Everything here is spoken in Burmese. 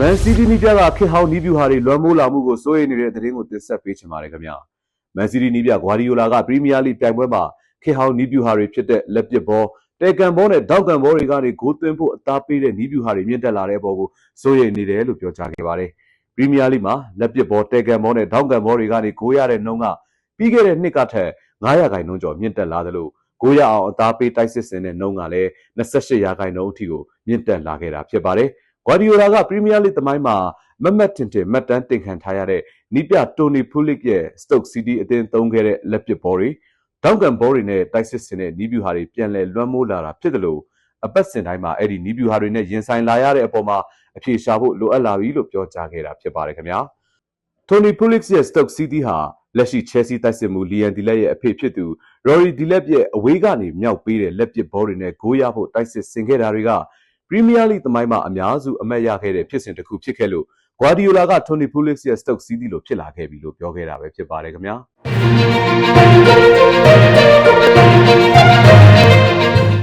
မန်စီးတီးနီးပြကခေတ်ဟောင်းနီးပြူဟာတွေလွှမ်းမိုးလာမှုကိုစိုးရိမ်နေတဲ့သတင်းကိုတင်ဆက်ပေးချင်ပါတယ်ခင်ဗျာမန်စီးတီးနီးပြဂွာဒီယိုလာကပရီးမီးယားလိပြိုင်ပွဲမှာခေတ်ဟောင်းနီးပြူဟာတွေဖြစ်တဲ့လက်ပစ်ဘောတဲကန်ဘောနဲ့ဒေါက်ကန်ဘောတွေကနေဂိုးသွင်းဖို့အသားပေးတဲ့နီးပြူဟာတွေမြင့်တက်လာတဲ့အပေါ်ကိုစိုးရိမ်နေတယ်လို့ပြောကြားခဲ့ပါတယ်ပရီးမီးယားလိမှာလက်ပစ်ဘောတဲကန်ဘောနဲ့ဒေါက်ကန်ဘောတွေကနေဂိုးရတဲ့နှုန်းကပြီးခဲ့တဲ့နှစ်ကထက်900ခိုင်နှုန်းကျော်မြင့်တက်လာသလိုကိုရအောင်အသားပေးတိုက်စစ်စင်တဲ့နှုန်းကလည်း28ရာခိုင်နှုန်းအထိကိုမြင့်တက်လာခဲ့တာဖြစ်ပါတယ်။ ဂွာဒီယိုလာကပရီးမီးယားလိသမိုင်းမှာမတ်မတ်တင်တင်မှတ်တမ်းတင်ခံထားရတဲ့နီးပြတိုနီဖူလစ်ရဲ့စတုတ်စီးတီးအသင်းသုံးခဲ့တဲ့လက်ပစ်ဘောတွေဒေါက်ကန်ဘောတွေနဲ့တိုက်စစ်စင်တဲ့နီးပြူဟာတွေပြန်လည်လွှမ်းမိုးလာတာဖြစ်တယ်လို့အပတ်စဉ်တိုင်းမှာအဲ့ဒီနီးပြူဟာတွေနဲ့ရင်ဆိုင်လာရတဲ့အပေါ်မှာအပြေရှားဖို့လိုအပ်လာပြီလို့ပြောကြားခဲ့တာဖြစ်ပါတယ်ခင်ဗျာတိုနီဖူလစ်ရဲ့စတုတ်စီးတီးဟာလက်ရှိချဲစီတိုက်စစ်မှုလီယန်ဒီလက်ရဲ့အဖေဖြစ်သူရော်ရီဒီလက်ရဲ့အဝေးကနေမြောက်ပေးတဲ့လက်ပစ်ဘောတွေနဲ့ဂိုးရဖို့တိုက်စစ်ဆင်ခဲ့တာတွေက ပရီးမီးယားလိသမိုင်းမှာအများစုအမတ်ရခဲ့တဲ့ဖြစ်စဉ်တစ်ခုဖြစ်ခဲ့လို့ဂွာဒီယိုလာကတိုနီဖူလစ်ရဲ့စတုတ်စီးတီးလိုဖြစ်လာခဲ့ပြီလို့ပြောခဲ့တာပဲဖြစ်ပါတယ်ခင်ဗျာ